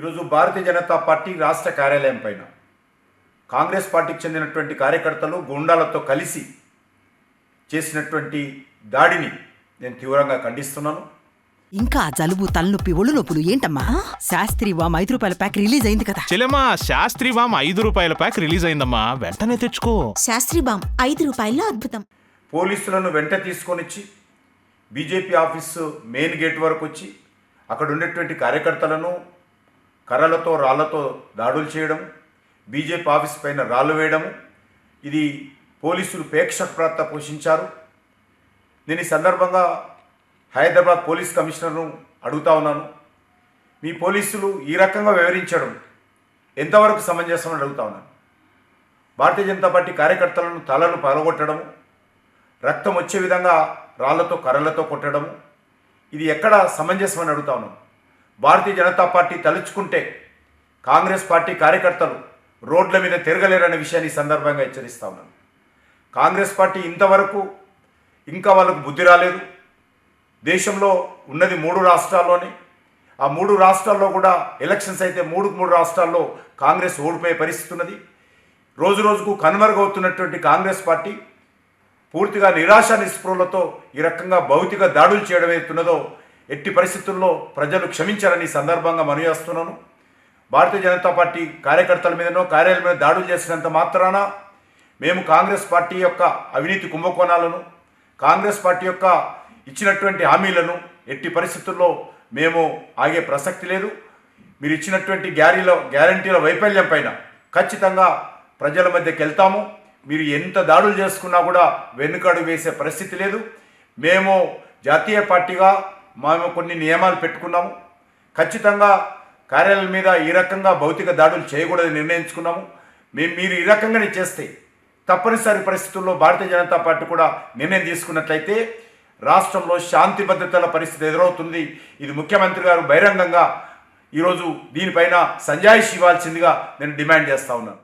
ఈరోజు భారతీయ జనతా పార్టీ రాష్ట్ర కార్యాలయం పైన కాంగ్రెస్ పార్టీకి చెందినటువంటి కార్యకర్తలు గుండాలతో కలిసి చేసినటువంటి దాడిని నేను తీవ్రంగా ఖండిస్తున్నాను. ఇంకా జలుబు తలనొప్పి ఒళ్ళు నొప్పులు ఏంటమ్మా? శాస్త్రి వామ్ ఐదు రూపాయల ప్యాక్ రిలీజ్ అయింది కదా. చెల్లెమ్మా శాస్త్రి వామ్ ఐదు రూపాయల ప్యాక్ రిలీజ్ అయిందమ్మా. వెంటనే తెచ్చుకో. శాస్త్రి బామ్ ఐదు రూపాయల్లో అద్భుతం. పోలీసులను వెంట తీసుకొనిచ్చి బీజేపీ ఆఫీసు మెయిన్ గేట్ వరకు వచ్చి అక్కడ ఉండేటువంటి కార్యకర్తలను కర్రలతో రాళ్ళతో దాడులు చేయడం బీజేపీ ఆఫీస్ పైన రాళ్ళు వేయడము ఇది పోలీసులు ప్రేక్షక పోషించారు. నేను ఈ సందర్భంగా హైదరాబాద్ పోలీస్ కమిషనర్ను అడుగుతా ఉన్నాను. మీ పోలీసులు ఈ రకంగా వివరించడం ఎంతవరకు సమంజసం అని అడుగుతా ఉన్నాను. భారతీయ జనతా పార్టీ కార్యకర్తలను తలలు పగలగొట్టడము రక్తం వచ్చే విధంగా రాళ్ళతో కర్రలతో కొట్టడము ఇది ఎక్కడ సమంజసం అని అడుగుతా ఉన్నాను. భారతీయ జనతా పార్టీ తలుచుకుంటే కాంగ్రెస్ పార్టీ కార్యకర్తలు రోడ్ల మీద తిరగలేరనే విషయాన్ని ఈ సందర్భంగా హెచ్చరిస్తా ఉన్నాను. కాంగ్రెస్ పార్టీ ఇంతవరకు ఇంకా వాళ్ళకు బుద్ధి రాలేదు. దేశంలో ఉన్నది మూడు రాష్ట్రాల్లోనే. ఆ మూడు రాష్ట్రాల్లో కూడా ఎలక్షన్స్ అయితే మూడు మూడు రాష్ట్రాల్లో కాంగ్రెస్ ఓడిపోయే పరిస్థితి ఉన్నది. రోజు రోజుకు కనుమరుగవుతున్నటువంటి కాంగ్రెస్ పార్టీ పూర్తిగా నిరాశ నిస్పృహలతో ఈ రకంగా భౌతిక దాడులు చేయడం ఏతున్నదో ఎట్టి పరిస్థితుల్లో ప్రజలు క్షమించారని సందర్భంగా మనవేస్తున్నాను భారతీయ జనతా పార్టీ కార్యకర్తల మీదనో కార్యాలయం మీద దాడులు చేసినంత మాత్రాన మేము కాంగ్రెస్ పార్టీ యొక్క అవినీతి కుంభకోణాలను కాంగ్రెస్ పార్టీ యొక్క ఇచ్చినటువంటి హామీలను ఎట్టి పరిస్థితుల్లో మేము ఆగే ప్రసక్తి లేదు. మీరు ఇచ్చినటువంటి గ్యారీలో గ్యారంటీల వైఫల్యం పైన ఖచ్చితంగా ప్రజల మధ్యకి వెళ్తాము. మీరు ఎంత దాడులు చేసుకున్నా కూడా వెనుకడు వేసే పరిస్థితి లేదు. మేము జాతీయ పార్టీగా మేము కొన్ని నియమాలు పెట్టుకున్నాము. ఖచ్చితంగా కార్యాలయం మీద ఈ రకంగా భౌతిక దాడులు చేయకూడదని నిర్ణయించుకున్నాము. మేము మీరు ఈ రకంగానే చేస్తే తప్పనిసరి పరిస్థితుల్లో భారతీయ జనతా పార్టీ కూడా నిర్ణయం తీసుకున్నట్లయితే రాష్ట్రంలో శాంతి భద్రతల పరిస్థితి ఎదురవుతుంది. ఇది ముఖ్యమంత్రి గారు బహిరంగంగా ఈరోజు దీనిపైన సంజాయిషి ఇవ్వాల్సిందిగా నేను డిమాండ్ చేస్తా ఉన్నాను.